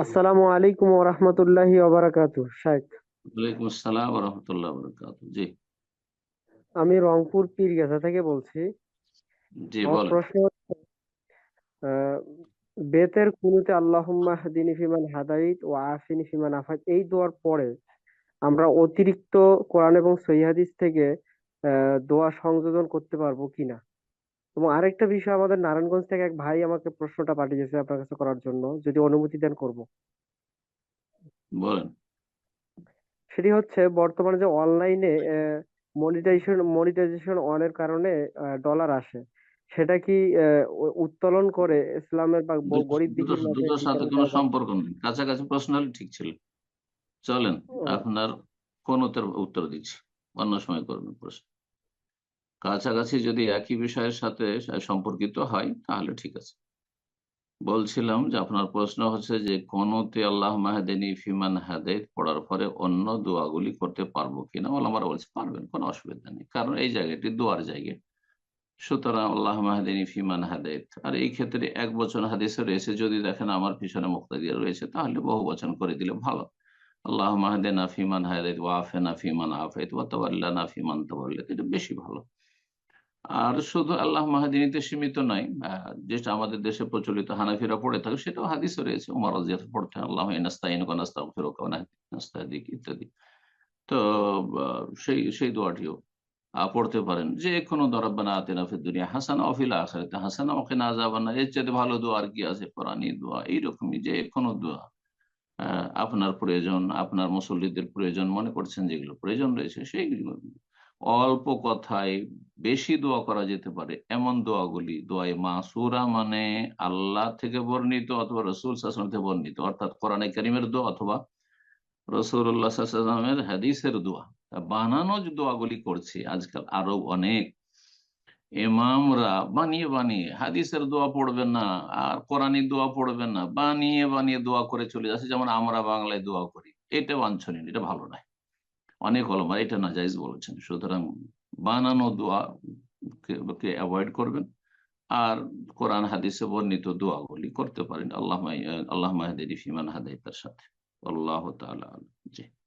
আসসালামু আলাইকুম ওয়া রাহমাতুল্লাহি ওয়া বারাকাতুহু। শাইখ ওয়ালাইকুম আসসালাম রহমতুল্লাহ বরকাত জি। আমি রংপুর পীরগাছা থেকে বলছি। জি বলেন। প্রশ্ন বেতের কুনুতে আল্লাহুম্মা হদিনি ফিমান হাদাইত ওয়া আফিনি ফিমান আফাইত। এই দোয়ার পরে আমরা অতিরিক্ত কোরআন এবং সহিহ হাদিস থেকে আহ, দোয়া সংযোজন করতে পারব কিনা? এবং আরেকটা বিষয় আমাদের নারায়ণগঞ্জ থেকে এক ভাই আমাকে প্রশ্নটা পাঠিয়েছে আপনার কাছে করার জন্য যদি অনুমতি দেন করব। বলেন। সেটি হচ্ছে বর্তমানে যে অনলাইনে মনিটাইজেশন মনিটাইজেশন অনের কারণে ডলার আসে। সেটা কি উত্তোলন করে ইসলামের বা গরিব দুটো দুটোর সাথে কোনো সম্পর্ক নেই। কাছাকাছি প্রশ্ন হলে ঠিক ছিল। চলেন আপনার কোন উত্তর উত্তর দিচ্ছি। অন্য সময় করবেন প্রশ্ন। কাছাকাছি যদি একই বিষয়ের সাথে সম্পর্কিত হয়, তাহলে ঠিক আছে। বলছিলাম যে আপনার প্রশ্ন হচ্ছে যে, কোনতে আল্লাহ মাহাদিনী ফিমান হাদাইত? পড়ার পরে অন্য দোয়াগুলি করতে পারব কিনা? ওলামারা বলছে, পারবেন, কোনো অসুবিধা নেই। কারণ এই জায়গাটি দোয়ার জায়গা। সুতরাং আল্লাহ মাহাদিনী ফিমান হাদায়ত আর এই ক্ষেত্রে এক বচন হাদিসে রয়েছে, যদি দেখেন আমার পিছনে মুক্তাদিয়া রয়েছে, তাহলে বহু বচন করে দিলে ভালো। আল্লাহ মাহাদেনা ফিমান হাদায়ত ওয়াফেনা ফিমান আফেত ওয়াতাওয়াল্লানা ফিমান তাওয়াল্লাত এটা বেশি ভালো। আর শুধু আল্লাহ মাহাদিনীতে সীমিত আহ, যেটা আমাদের দেশে প্রচলিত হানাফিরা পড়ে থাকে সেটাও হাদিসে রয়েছে। উমার পড়তে আল্লাহ ইত্যাদি। তো সেই সেই দোয়াটিও পড়তে পারেন। যে কোনো দরাব্বানা আতিনা ফিদ দুনিয়া হাসানা অফিল আখিরাতে হাসানা ওয়াকিনা আযাবান্নার এর চেয়ে ভালো দোয়া আর কি আছে? কোরআনী দোয়া এইরকমই যে কোনো দোয়া। আপনার প্রয়োজন আপনার মুসল্লিদের প্রয়োজন মনে করছেন যেগুলো প্রয়োজন রয়েছে সেই অল্প কথায় বেশি দোয়া করা যেতে পারে। এমন দোয়াগুলি, দোয়ায় মাসুরা মানে আল্লাহ থেকে বর্ণিত অথবা রসুল শাসন থেকে বর্ণিত, অর্থাৎ কোরআনে করিমের দোয়া অথবা সাল্লামের হাদিসের দোয়া। বানানো যে দোয়াগুলি করছে, আজকাল আরও অনেক। এমামরা বানিয়ে বানিয়ে হাদিসের দোয়া পড়বে না, আর কোরআনী দোয়া পড়বে না, বানিয়ে বানিয়ে দোয়া করে চলে যাচ্ছে, যেমন আমরা বাংলায় দোয়া করি। এটা বাঞ্ছনীয়, এটা ভালো নয়। অনেক অলমা এটা না জাইজ বলেছেন। সুতরাং বানানো দোয়া কে অ্যাভয়েড করবেন। আর কোরআন, হাদিসে বর্ণিত দোয়াগুলি করতে পারেন। আল্লাহ আল্লাহ মাহাদি ফিমান হাদাইতার সাথে। আল্লাহ তালা জি।